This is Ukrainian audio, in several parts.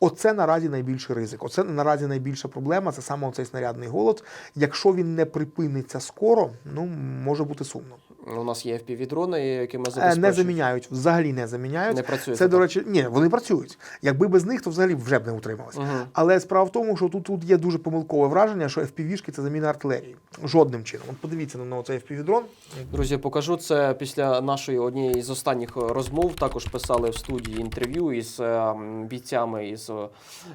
Оце наразі найбільший ризик. Оце наразі найбільша проблема. Це саме цей снарядний голод. Якщо він не припиниться скоро, ну може бути сумно. У нас є FPV-дрони, якими Е, забезпечують. Не заміняють, взагалі не заміняють. Не працює Це, до речі, ні, вони працюють. Якби без них, то взагалі вже б не утрималися. Мгм. Але справа в тому, що тут, тут є дуже помилкове враження, що FPV-шки – це заміна артилерії. Жодним чином. От подивіться на цей FPV-дрон. Друзі, покажу це після нашої однієї з останніх е, розмов. Також писали в студії інтерв'ю із е, бійцями із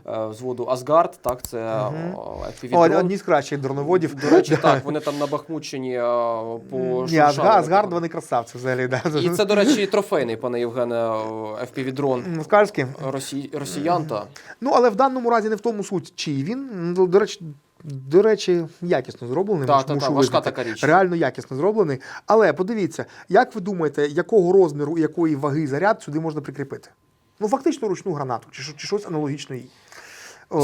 взводу Асгард. Так, це угу. О, одні з кращих дроноводів. До речі, так, вони там на Бахмутщині е, по Ні, Асгард, вони красавці взагалі. Да. І це, до речі, трофейний, пане Євгене, FPV-дрон Москальський. росі... росіян. Та. Ну, але в даному разі не в тому суть, чий він. Ну, До речі, до речі, якісно зроблений. Та, мушу- та, та, важка така річ. Реально якісно зроблений. Але подивіться, як ви думаєте, якого розміру і якої ваги заряд сюди можна прикріпити? Ну, фактично ручну гранату, чи, чи щось аналогічне їй.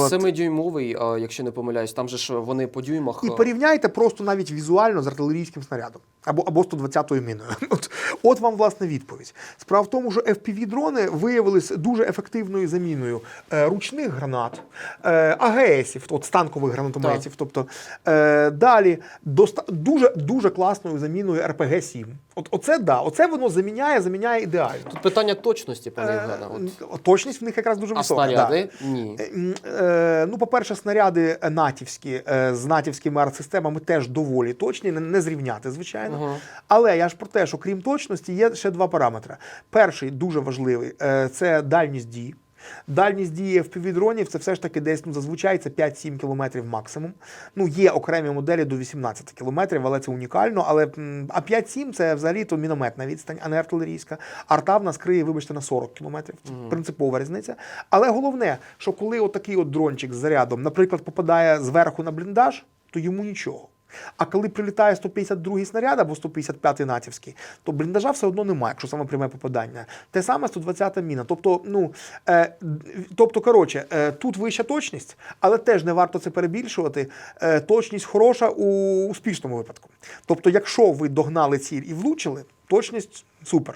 Семидюймовий, якщо не помиляюсь, там же ж вони по дюймах. І порівняйте просто навіть візуально з артилерійським снарядом або, або 120-ю міною. От, от вам власне відповідь. Справа в тому, що FPV-дрони виявилися дуже ефективною заміною е, ручних гранат, е, АГСів, от станкових гранатометів. Тобто е, далі доста, дуже дуже класною заміною РПГ-7. От оце да, оце воно заміняє, заміняє ідеально. Тут питання точності, пане Євгене. Точність в них якраз дуже А висока. да. Ні. Е, Ну, по-перше, снаряди натівські е, з натівськими артсистемами теж доволі точні, не, зрівняти, звичайно. Угу. Але я ж про те, що крім точності, є ще два параметри. Перший дуже важливий е, це дальність дії. Дальність дії FPV-дронів це все ж таки десь ну, зазвичай це 5-7 кілометрів максимум. Ну, є окремі моделі до 18 кілометрів, але це унікально. Але а 5-7 це взагалі то мінометна відстань, а не артилерійська. Арта в нас криє, вибачте, на 40 кілометрів. Це принципова різниця. Але головне, що коли отакий от дрончик з зарядом, наприклад, попадає зверху на бліндаж, то йому нічого. А коли прилітає 152-й снаряд або 155-й натівський, то бліндажа все одно немає, якщо саме пряме попадання. Те саме 120-та міна. Тобто, ну е, тобто, коротше, е, тут вища точність, але теж не варто це перебільшувати. Е, точність хороша у успішному випадку. Тобто, якщо ви догнали ціль і влучили, точність супер.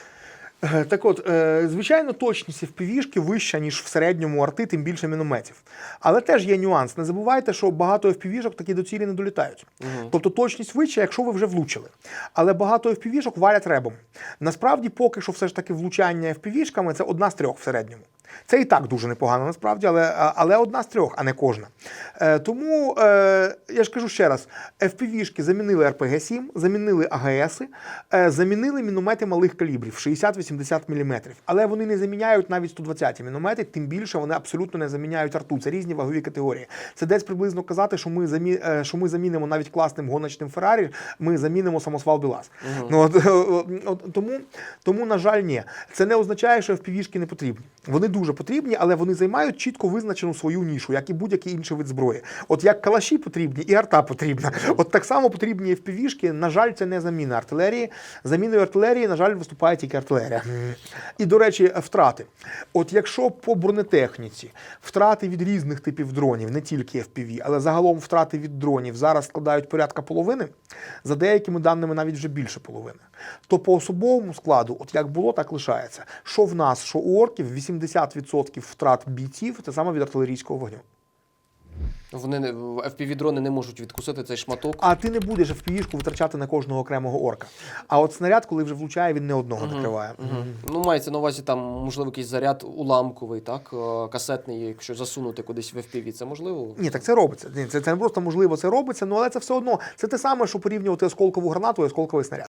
Е, Так от, е, звичайно, точність FPV-шки вища, ніж в середньому арти, тим більше мінометів. Але теж є нюанс. Не забувайте, що багато FPV-шок такі до цілі не долітають. Тобто точність вища, якщо ви вже влучили. Але багато FPV-шок валять ребом. Насправді, поки що все ж таки влучання FPV-шками – це одна з трьох в середньому. Це і так дуже непогано насправді, але, але одна з трьох, а не кожна. Е, тому е, я ж кажу ще раз: FPV-шки замінили РПГ-7, замінили АГСи, е, замінили міномети малих калібрів 60-80 мм. Але вони не заміняють навіть 120 міномети, тим більше вони абсолютно не заміняють арту. Це різні вагові категорії. Це десь приблизно казати, що ми, замі... е, що ми замінимо навіть класним гоночним Феррарі, ми замінимо самосвал БелАЗ. Ну, от, от, от, тому, тому, на жаль, ні. Це не означає, що FPV-шки не потрібні. Вони дуже потрібні, але вони займають чітко визначену свою нішу, як і будь-який інший вид зброї. От як калаші потрібні, і арта потрібна. От так само потрібні FPV-шки. На жаль, це не заміна артилерії. Заміною артилерії, на жаль, виступає тільки артилерія. І, до речі, втрати. От якщо по бронетехніці втрати від різних типів дронів, не тільки FPV, але загалом втрати від дронів зараз складають порядка половини, за деякими даними навіть вже більше половини. То по особовому складу, от як було, так лишається. Що в нас, що у орків, 80% втрат бійців це саме від артилерійського вогню. Вони не- FPV-дрони не можуть відкусити цей шматок. А ти не будеш FPV-шку витрачати на кожного окремого орка. А от снаряд, коли вже влучає, він не одного накриває. Мгм. Ну, мається на увазі там, можливо, якийсь заряд уламковий, так? е, Касетний, якщо засунути кудись в FPV, це можливо? Ні, так це робиться. Ні, це, це не просто можливо, це робиться, ну але це все одно. Це те саме, що порівнювати осколкову гранату і осколковий снаряд.